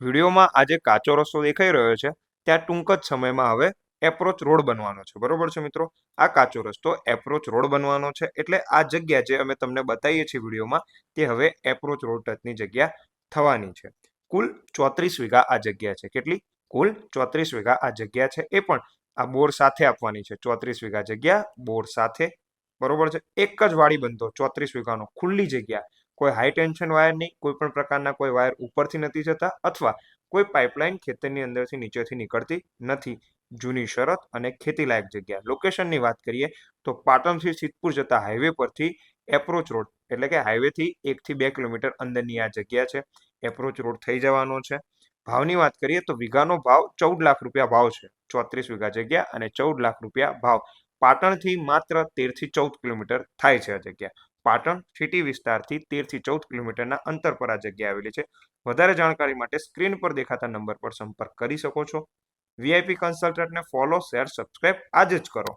વિડીયોમાં આ જે કાચો રસ્તો દેખાઈ રહ્યો છે. ત્યાં ટૂંક જ સમયમાં હવે એપ્રોચ રોડ બનવાનો છે. બરોબર છે મિત્રો? આ કાચો રસ્તો એપ્રોચ રોડ બનવાનો છે. એટલે આ જગ્યા જે અમે તમને બતાવીએ છીએ વિડીયોમાં, તે હવે એપ્રોચ રોડ ટચની જગ્યા થવાની છે. કુલ ચોત્રીસ વીઘા આ જગ્યા છે. કેટલી? કુલ ચોત્રીસ વીઘા આ જગ્યા છે. એ પણ આ બોર સાથે આપવાની છે. ચોત્રીસ વીઘા જગ્યા, બોર સાથે. બરોબર છે? એક જ વાડી બનતો ચોત્રીસ વીઘાનો ખુલ્લી જગ્યા. કોઈ હાઈ ટેન્શન વાયર નહીં કોઈ પણ પ્રકારના કોઈ વાયર ઉપરથી નથી જતા અથવા કોઈ પાઇપલાઇન ખેતરની અંદરથી નીચેથી નીકળતી નથી. જૂની શરત અને ખેતીલાયક જગ્યા. લોકેશનની વાત કરીએ તો પાટણથી સિદ્ધપુર જતા હાઈવે પરથી એપ્રોચ રોડ એટલે કે હાઈવેથી એકથી બે કિલોમીટર અંદરની આ જગ્યા છે. એપ્રોચ રોડ થઈ જવાનો છે. ભાવની વાત કરીએ તો વીઘાનો ભાવ ચૌદ લાખ રૂપિયા ભાવ છે. ચોત્રીસ વીઘા જગ્યા અને ચૌદ લાખ રૂપિયા ભાવ. પાટણથી માત્ર તેરથી ચૌદ કિલોમીટર થાય છે આ જગ્યા. પાટણ સિટી વિસ્તારથી તેરથી ચૌદ કિલોમીટરના અંતર પર આ જગ્યા આવેલી છે. વધારે જાણકારી માટે સ્ક્રીન પર દેખાતા નંબર પર સંપર્ક કરી શકો છો. વીઆઈપી કન્સલ્ટન્ટને ફોલો, શેર, સબસ્ક્રાઇબ આજે જ કરો.